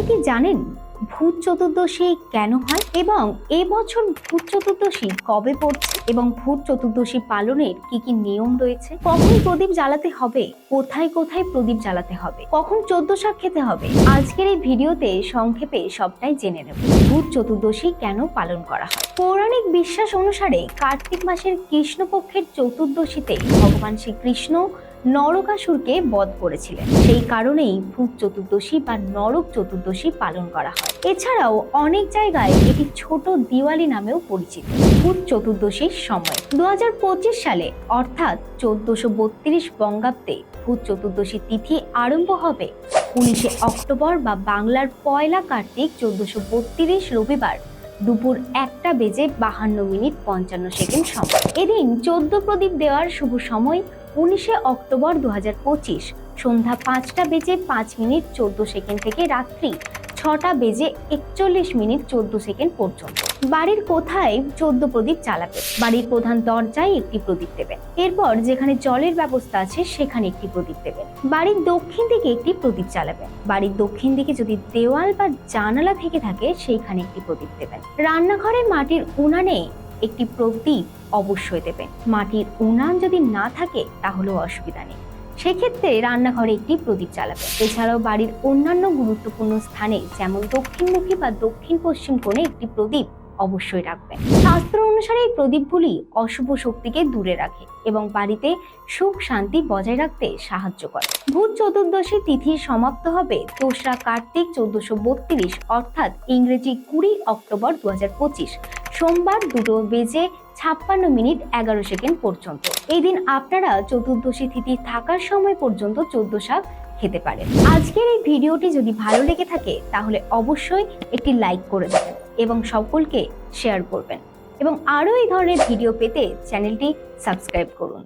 আপনি কি জানেন ভূত চতুর্দশী কেন হয় এবং এবছর ভূত চতুর্দশী কবে পড়ছে এবং ভূত চতুর্দশী পালনের কি কি নিয়ম রয়েছে? কখন প্রদীপ জ্বালাতে হবে? কোথায় কোথায় প্রদীপ জ্বালাতে হবে? কখন চোদ্দ শাক খেতে হবে? আজকের এই ভিডিওতে সংক্ষেপে সবটাই জেনে নেব। ভূত চতুর্দশী কেন পালন করা হয়? পৌরাণিক বিশ্বাস অনুসারে কার্তিক মাসের কৃষ্ণপক্ষের চতুর্দশীতে ভগবান শ্রীকৃষ্ণ নরকাসুরকে বধ করেছিলেন। সেই কারণেই ভূত চতুর্দশী বা নরক চতুর্দশী পালন করা হয়। এছাড়াও অনেক জায়গায় এটি ছোট দিওয়ালি নামেও পরিচিত। ভূত চতুর্দশীর সময়। দু হাজার পঁচিশ সালে, অর্থাৎ চোদ্দশো বত্রিশ বঙ্গাব্দে, ভূত চতুর্দশী তিথি আরম্ভ হবে। উনিশে অক্টোবর বা বাংলার পয়লা কার্তিক চোদ্দশো বত্রিশ রবিবার। দুপুর একটা বেজে বাহান্ন মিনিট পঞ্চান্ন সেকেন্ড সময় এদিন চোদ্দ প্রদীপ দেওয়ার শুভ সময় উনিশে অক্টোবর দু সন্ধ্যা পাঁচটা বেজে পাঁচ মিনিট চোদ্দ সেকেন্ড থেকে রাত্রি ছটা বেজে একচল্লিশ মিনিট চোদ্দ সেকেন্ড পর্যন্ত। বাড়ির কোথায় চোদ্দ প্রদীপ চালাবে? বাড়ির প্রধান দরজায় একটি প্রদীপ দেবেন। এরপর যেখানে জলের ব্যবস্থা আছে, সেখানে একটি প্রদীপ দেবেন। বাড়ির দক্ষিণ দিকে একটি প্রদীপ চালাবেন। বাড়ির দক্ষিণ দিকে যদি দেওয়াল বা জানালা থেকে থাকে, সেইখানে একটি প্রদীপ দেবেন। রান্নাঘরে মাটির উনানে একটি প্রদীপ অবশ্যই দেবেন। মাটির উনান যদি না থাকে, তাহলেও অসুবিধা নেই। সেক্ষেত্রে রান্নাঘরে একটি প্রদীপ চালাবেন এছাড়াও বাড়ির অন্যান্য গুরুত্বপূর্ণ স্থানে যেমন দক্ষিণমুখী বা দক্ষিণ পশ্চিম কোণে একটি প্রদীপ অবশ্যই রাখবেন শাস্ত্র অনুসারে এই প্রদীপগুলি অশুভ শক্তিকে দূরে রাখে এবং বাড়িতে সুখ শান্তি বজায় রাখতে সাহায্য করে। ভূত চতুর্দশী তিথি সমাপ্ত হবে দোসরা কার্তিক চোদ্দশো বত্রিশ, অর্থাৎ ইংরেজি কুড়ি অক্টোবর দু হাজার পঁচিশ। সোমবার দুটো বেজে ছাপ্পান্ন মিনিট এগারো সেকেন্ড পর্যন্ত। এই দিন আপনারা চতুর্দশী তিথি থাকার সময় পর্যন্ত চোদ্দ শাক খেতে পারেন। আজকের এই ভিডিওটি যদি ভালো লেগে থাকে, তাহলে অবশ্যই একটি লাইক করে দেবেন এবং সকলকে শেয়ার করবেন। এবং আরও এই ধরনের ভিডিও পেতে চ্যানেলটি সাবস্ক্রাইব করুন।